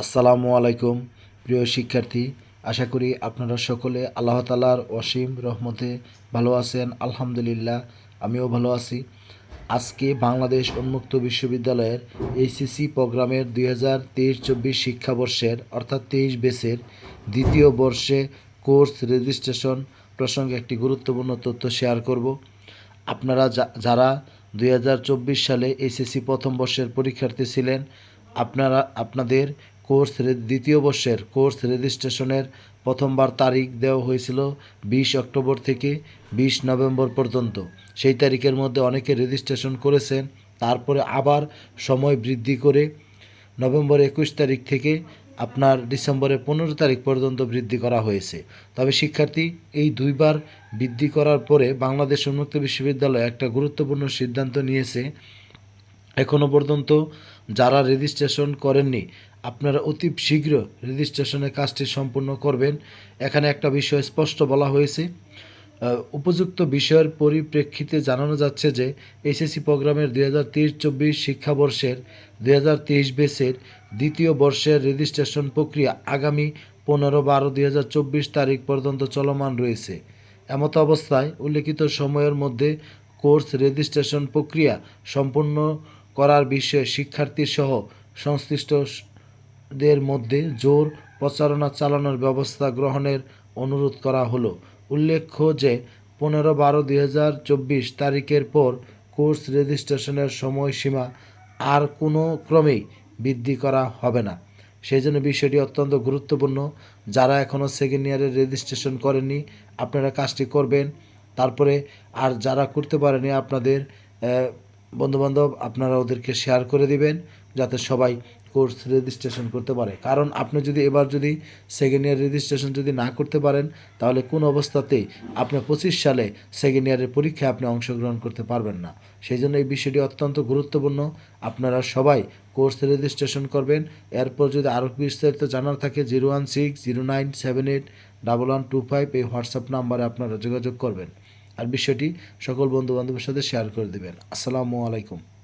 আসসালামু আলাইকুম, প্রিয় শিক্ষার্থী। আশা করি আপনারা সকলে আল্লাহ তালার অসীম রহমতে ভালো আছেন, আলহামদুলিল্লাহ, আমিও ভালো আছি। আজকে বাংলাদেশ উন্মুক্ত বিশ্ববিদ্যালয়ের এইচএসসি প্রোগ্রামের দুই হাজার তেইশ চব্বিশ শিক্ষাবর্ষের, অর্থাৎ তেইশ বেসের দ্বিতীয় বর্ষে কোর্স রেজিস্ট্রেশন প্রসঙ্গে একটি গুরুত্বপূর্ণ তথ্য শেয়ার করব। আপনারা যারা দুই হাজার চব্বিশ সালে এসএসসি প্রথম বর্ষের পরীক্ষার্থী ছিলেন, আপনারা, আপনাদের কোর্স দ্বিতীয় বর্ষের কোর্স রেজিস্ট্রেশনের প্রথমবার তারিখ দেওয়া হয়েছিল বিশ অক্টোবর থেকে বিশ নভেম্বর পর্যন্ত। সেই তারিখের মধ্যে অনেকে রেজিস্ট্রেশন করেছেন, তারপরে আবার সময় বৃদ্ধি করে নভেম্বর একুশ তারিখ থেকে আপনার ডিসেম্বরের পনেরো তারিখ পর্যন্ত বৃদ্ধি করা হয়েছে। তবে শিক্ষার্থী এই দুইবার বৃদ্ধি করার পরে বাংলাদেশ উন্মুক্ত বিশ্ববিদ্যালয় একটা গুরুত্বপূর্ণ সিদ্ধান্ত নিয়েছে। এখনও পর্যন্ত যারা রেজিস্ট্রেশন করেননি আপনারা অতি শীঘ্র রেজিস্ট্রেশনের কাজটি সম্পূর্ণ করবেন। এখানে একটা বিষয় স্পষ্ট বলা হয়েছে। উপযুক্ত বিষয়ের পরিপ্রেক্ষিতে জানানো যাচ্ছে যে, এসএসসি প্রোগ্রামের দুই হাজার তেইশ চব্বিশ শিক্ষাবর্ষের দুই হাজার তেইশ বেসের দ্বিতীয় বর্ষের রেজিস্ট্রেশন প্রক্রিয়া আগামী পনেরো বারো দুই হাজার চব্বিশ তারিখ পর্যন্ত চলমান রয়েছে। এমত অবস্থায় উল্লেখিত সময়ের মধ্যে কোর্স রেজিস্ট্রেশন প্রক্রিয়া সম্পূর্ণ করার বিষয়ে শিক্ষার্থী সহ সংশ্লিষ্ট দের মধ্যে জোর প্রচারণা চালানোর ব্যবস্থা গ্রহণের অনুরোধ করা হলো। উল্লেখ্য যে পনেরো বারো দুই তারিখের পর কোর্স রেজিস্ট্রেশনের সময়সীমা আর কোনো ক্রমেই বৃদ্ধি করা হবে না। সেই জন্য বিষয়টি অত্যন্ত গুরুত্বপূর্ণ। যারা এখনও সেকেন্ড ইয়ারের রেজিস্ট্রেশন করেননি, আপনারা কাজটি করবেন। তারপরে আর যারা করতে পারেনি, আপনাদের বন্ধুবান্ধব, আপনারা ওদেরকে শেয়ার করে দিবেন। যাতে সবাই কোর্স রেজিস্ট্রেশন করতে পারে। কারণ আপনি যদি এবার যদি সেকেন্ড ইয়ার রেজিস্ট্রেশন যদি না করতে পারেন, তাহলে কোন অবস্থাতেই আপনি পঁচিশ সালে সেকেন্ড ইয়ারের পরীক্ষায় আপনি অংশগ্রহণ করতে পারবেন না। সেই জন্য এই বিষয়টি অত্যন্ত গুরুত্বপূর্ণ। আপনারা সবাই কোর্স রেজিস্ট্রেশন করবেন। এরপর যদি আরও বিস্তারিত জানার থাকে, zero one six, zero nine, seven eight, double one, two five এই হোয়াটসঅ্যাপ নাম্বারে আপনারা যোগাযোগ করবেন। আর বিষয়টি সকল বন্ধু বান্ধবের সাথে শেয়ার করে দেবেন। আসসালামু আলাইকুম।